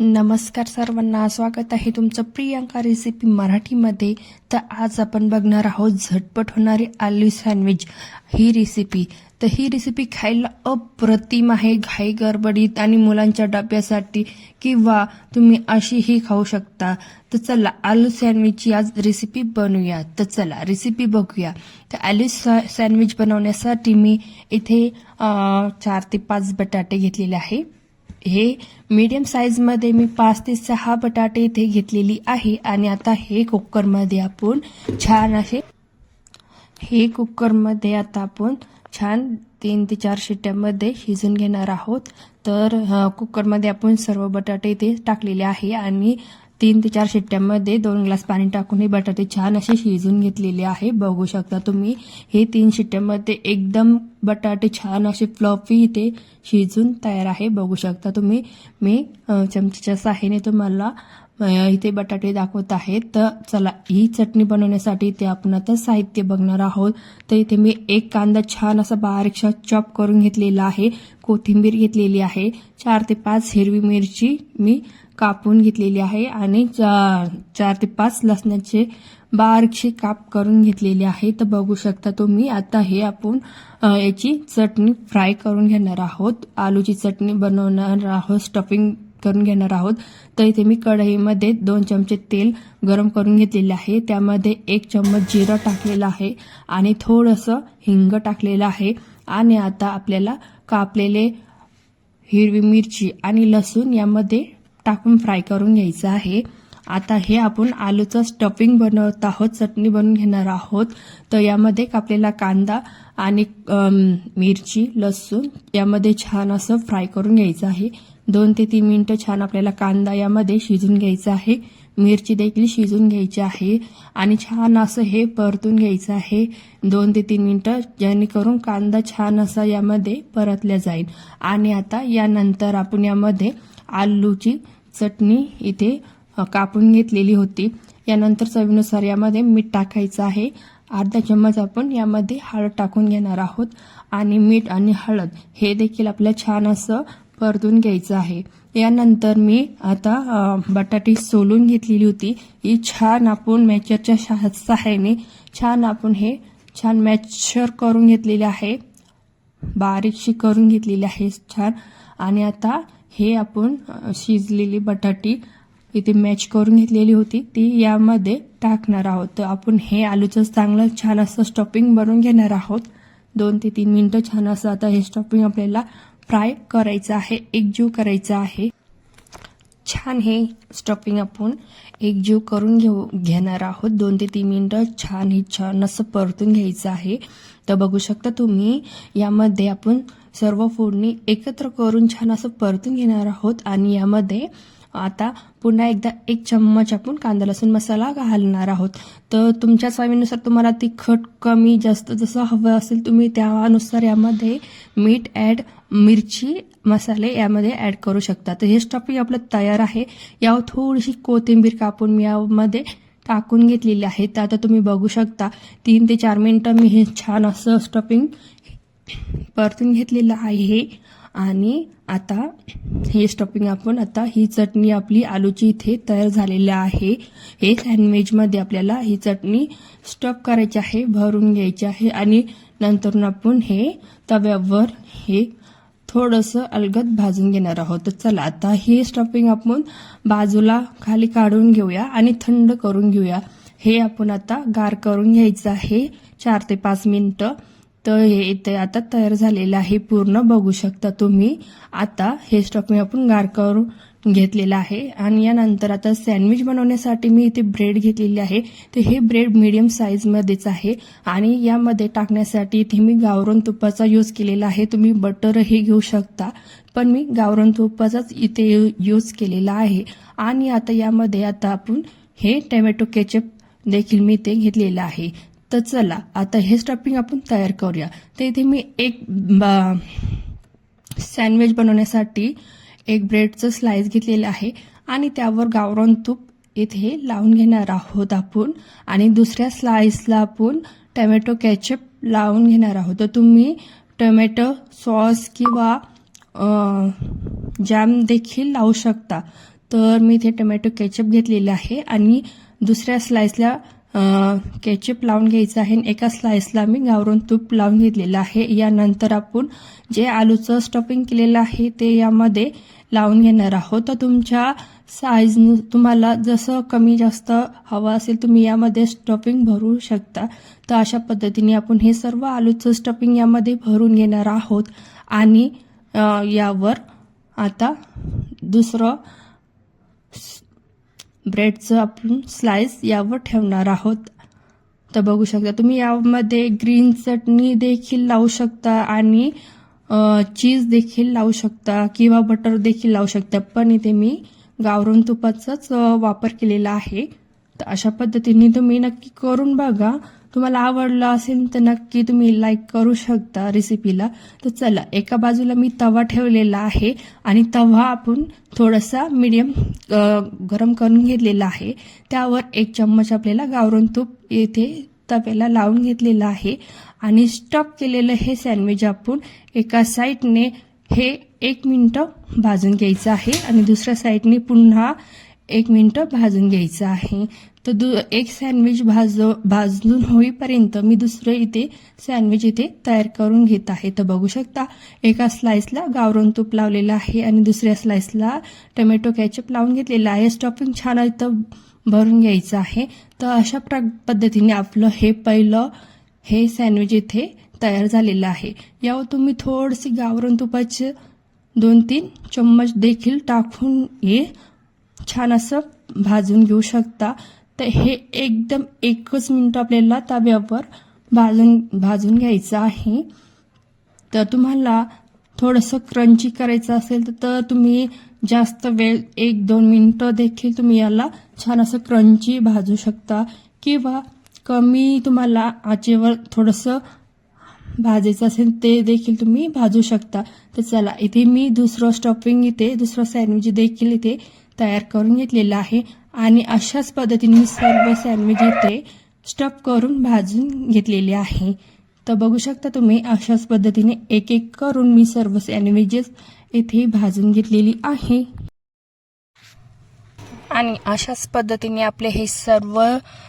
नमस्कार सर्वांना. स्वागत आहे तुमचं प्रियांका रेसिपी मराठीमध्ये. तर आज आपण बघणार आहोत झटपट होणारी आलू सँडविच ही रेसिपी तर ही रेसिपी खायला अप्रतिम आहे. घाई गडबडीत आणि मुलांच्या डब्यासाठी किंवा तुम्ही अशीही खाऊ शकता. तर चला आलू सँडविचची आज रेसिपी बनवूया. तर चला रेसिपी बघूया. तर आलू सँडविच बनवण्यासाठी मी इथे चार ते पाच बटाटे घेतलेले आहे. हे मीडियम साईजमध्ये मी पाच ते सहा बटाटे इथे घेतलेली आहे. आणि आता हे कुकरमध्ये आपण छान असे हे कुकरमध्ये आता आपण छान तीन ते चार शिट्ट्यामध्ये शिजून घेणार आहोत. तर कुकरमध्ये आपण सर्व बटाटे इथे टाकलेले आहे. आणि तीन ते चार शिट्ट्यामध्ये दोन ग्लास पाणी टाकून हे बटाटे छान असे शिजून घेतलेले आहे. बघू शकता तुम्ही हे तीन शिट्ट्यामध्ये एकदम बटाटे छान असे फ्लफी इथे शिजून तयार आहे. बघू शकता तुम्ही मी चमच्याच्या साहाय्याने तुम्हाला इथे बटाटे दाखवत आहे. तर चला ही चटणी बनवण्यासाठी इथे आपण आता साहित्य बघणार आहोत. तर इथे मी एक कांदा छान असा बारीकशा चॉप करून घेतलेला आहे. कोथिंबीर घेतलेली आहे. चार ते पाच हिरवी मिरची मी कापून घेतलेली आहे आणि चा- चार ते पाच लसणाचे बारीकशे काप करून घेतलेले आहे. तर बघू शकता तुम्ही आता हे आपण याची चटणी फ्राय करून घेणार आहोत. आलूची चटणी बनवणार आहोत स्टफिंग करून घेणार आहोत. तर इथे मी कढईमध्ये दोन चमचे तेल गरम करून घेतलेले आहे. त्यामध्ये एक चम्मच जिरं टाकलेलं आहे आणि थोडंसं हिंग टाकलेलं आहे. आणि आता आपल्याला कापलेले हिरवी मिरची आणि लसूण यामध्ये टाकून फ्राय करून घ्यायचं आहे. आता हे आपण आलूचं स्टफिंग बनवत आहोत चटणी बनवून घेणार आहोत. तर यामध्ये कापलेला कांदा आणि मिरची लसूण यामध्ये छान असं फ्राय करून घ्यायचं आहे. दोन ते तीन मिनटं छान आपल्याला कांदा यामध्ये शिजून घ्यायचा आहे. मिरची देखील शिजून घ्यायची आहे. आणि छान असं हे परतून घ्यायचं आहे. दोन ते तीन मिनटं जेणेकरून कांदा छान असा यामध्ये परतल्या जाईल. आणि आता यानंतर आपण यामध्ये आलूची चटणी इथे कापून घेतलेली होती. यानंतर चवीनुसार यामध्ये मीठ टाकायचं आहे. अर्धा चम्मच आपण यामध्ये हळद टाकून घेणार आहोत. आणि मीठ आणि हळद हे देखील आपल्या छान असं परतून घ्यायचं आहे. यानंतर मी आता बटाटे बटाटी सोलून घेतलेली होती. ही छान आपण मॅचरच्या शा- सहाय्याने छान आपण हे छान मॅचर करून घेतलेले आहे. बारीकशी करून घेतलेली आहे छान. आणि आता हे आपण शिजलेली बटाटी इथे मॅच करून घेतलेली होती. ती यामध्ये टाकणार आहोत. तर आपण हे आलूचं चांगलं छान असं स्टॉपिंग बनवून घेणार आहोत. दोन ते तीन मिनटं छान असं आता हे स्टॉपिंग आपल्याला फ्राय करायचं आहे एकजीव करायचं आहे. छान हे स्टफिंग आपण एकजीव करून घेऊ घेणार आहोत. दोन ते तीन मिनटं छान हे छान असं परतून घ्यायचं आहे. तर बघू शकता तुम्ही यामध्ये आपण सर्व फोडणी एकत्र करून छान असं परतून घेणार आहोत आणि यामध्ये आता पुन्हा एकदा एक चम्मच आपण कांदा लसूण मसाला घालणार आहोत. तर तुमच्या चवीनुसार तुम्हाला तिखट कमी जास्त जसं हवं असेल तुम्ही त्यानुसार यामध्ये मीठ ॲड मिरची मसाले यामध्ये ॲड करू शकता. तर हे स्टफिंग आपलं तयार आहे. यावर थोडीशी कोथिंबीर कापून मी यामध्ये टाकून घेतलेली आहे. तर आता तुम्ही बघू शकता तीन ते चार मिनटं मी हे छान असं स्टफिंग परतून घेतलेलं आहे आणि आता हे स्टफिंग आपण आता ही चटणी आपली आलूची इथे तयार झालेली आहे. हे सँडविचमध्ये आपल्याला ही चटणी स्टफ करायची आहे भरून घ्यायची आहे आणि नंतर आपण हे तव्यावर हे थोडंसं अलगद भाजून घेणार आहोत. तर चला आता हे स्टफिंग आपण बाजूला खाली काढून घेऊया आणि थंड करून घेऊया. हे आपण आता गार करून घ्यायचं आहे चार ते पाच मिनटं. तर हे इथे आता तयार झालेलं आहे. पूर्ण बघू शकता तुम्ही. आता हे मी आपण गार करून घेतलेलं आहे. आणि यानंतर आता सँडविच बनवण्यासाठी मी इथे ब्रेड घेतलेली आहे. तर हे ब्रेड मिडियम साईजमध्येच आहे. आणि यामध्ये टाकण्यासाठी इथे मी गावरण तुपाचा यूज केलेला आहे. तुम्ही बटरही घेऊ शकता. पण मी गावरण तुपाचाच इथे यूज केलेला आहे. आणि आता यामध्ये आता आपण हे टमॅटो केचप देखील मी ते घेतलेलं आहे. तर चला आता हे स्टफिंग आपण तयार करूया. तर इथे मी एक सँडविच बनवण्यासाठी एक ब्रेडचं स्लाइस घेतलेलं आहे आणि त्यावर गावरान तूप इथे लावून घेणार आहोत आपण. आणि दुसऱ्या स्लाइसला आपण टमॅटो कॅचअप लावून घेणार आहोत. तर तुम्ही टोमॅटो सॉस किंवा जॅम देखील लावू शकता. तर मी इथे टोमॅटो केचप घेतलेलं आहे आणि दुसऱ्या स्लाइसला केचप लावून घ्यायचं आहे आणि एका स्लाइसला मी गावरून तूप लावून घेतलेलं आहे. यानंतर आपण जे आलूचं स्टफिंग केलेलं आहे ते यामध्ये लावून घेणार आहोत. तर तुमच्या साईज तुम्हाला जसं कमी जास्त हवं असेल तुम्ही यामध्ये स्टफिंग भरू शकता. तर अशा पद्धतीने आपण हे सर्व आलूचं स्टफिंग यामध्ये भरून घेणार आहोत. आणि यावर आता दुसरं ब्रेडचं आपण स्लाइस यावर ठेवणार आहोत. तर बघू शकता तुम्ही यामध्ये ग्रीन चटणी देखील लावू शकता आणि चीज देखील लावू शकता किंवा बटर देखील लावू शकता. पण इथे मी गावरून तुपाचाच वापर केलेला आहे. तर अशा पद्धतीने तुम्ही नक्की करून बघा. तुम्हाला आवडलं असेल तर नक्की तुम्ही लाईक करू शकता रेसिपीला तर चला एका बाजूला मी तवा ठेवलेला आहे आणि तवा आपण थोडासा मीडियम गरम करून घेतलेला आहे. त्यावर एक चम्मच आपल्याला गावरून तूप येथे तव्याला लावून घेतलेलं आहे. आणि स्टफ केलेलं हे सँडविच आपण एका साईडने हे एक मिनटं भाजून घ्यायचं आहे. आणि दुसऱ्या साईडने पुन्हा एक मिनटं भाजून घ्यायचं आहे. तर दु एक सँडविच भाज भाजून होईपर्यंत मी दुसरं इथे सँडविच इथे तयार करून घेत आहे. तर बघू शकता एका स्लाइसला गावरून तूप लावलेलं आहे आणि दुसऱ्या स्लाइसला टोमॅटो कॅचअप लावून घेतलेलं आहे. स्टॉपिंग छान इथं भरून घ्यायचं आहे. तर अशा प्र पद्धतीने आपलं हे पहिलं हे सँडविच इथे तयार झालेलं आहे. यावर तुम्ही थोडीशी गावरून तुपाचे दोन तीन चम्मच देखील टाकून हे छान असं भाजून घेऊ शकता. तर हे एकदम एकच मिनिट आपल्याला तव्यावर भाजून भाजून घ्यायचं आहे. तर तुम्हाला थोडंसं क्रंची करायचं असेल तर- तर तुम्ही जास्त वेळ एक दोन मिनटं देखील तुम्ही याला छान असं क्रंची भाजू शकता. किंवा कमी तुम्हाला आचेवर थोडंसं भाजायचं असेल ते देखील तुम्ही भाजू शकता. तर चला इथे मी दुसरं स्टफिंग इथे दुसरं सँडविच देखील इथे तयार करून घेतलेलं आहे आणि अशाच पद्धतीने मी सर्व सँडविच इथे स्टफ करून भाजून घेतलेले आहे. तर बघू शकता तुम्ही अशाच पद्धतीने एक एक करून मी सर्व सँडविचेस इथे भाजून घेतलेली आहे. आणि अशाच पद्धतीने आपले हे सर्व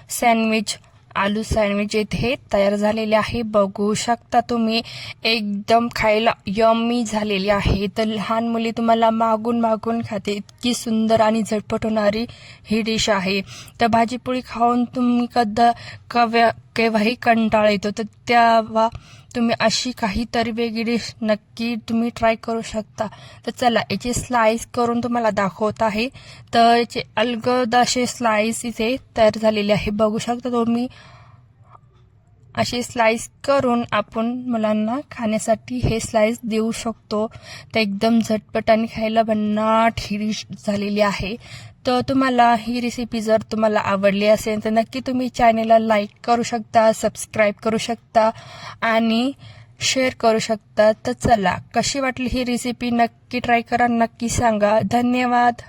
सँडविच आलू सँडविच इथे तयार झालेले आहे. बघू शकता तुम्ही एकदम खायला यम्मी झालेली आहे. तर लहान मुली तुम्हाला मागून मागून खाते. इतकी सुंदर आणि झटपट होणारी ही डिश आहे. तर भाजीपोळी खाऊन तुम्ही कदा कव्या केव्हाही कंटाळा येतो. तर तेव्हा तुम्ही अशी काहीतरी वेगळी डिश नक्की तुम्ही ट्राय करू शकता. तर चला याचे स्लाइस करून तुम्हाला दाखवत आहे. तर याचे अलगद असे स्लाइस इथे तयार झालेले आहे. बघू शकता तुम्ही. असे स्लाइस करून आपण मुलांना खाण्यासाठी हे स्लाइस देऊ शकतो. तर एकदम झटपट आणि खायला भन्नाट ही डिश झालेली आहे. तर तुम्हाला ही रेसिपी जर तुम्हाला आवडली असेल तर नक्की तुम्ही चॅनेलला लाईक करू शकता सबस्क्राईब करू शकता आणि शेअर करू शकता. तर चला कशी वाटली ही रेसिपी नक्की ट्राय करा नक्की सांगा. धन्यवाद.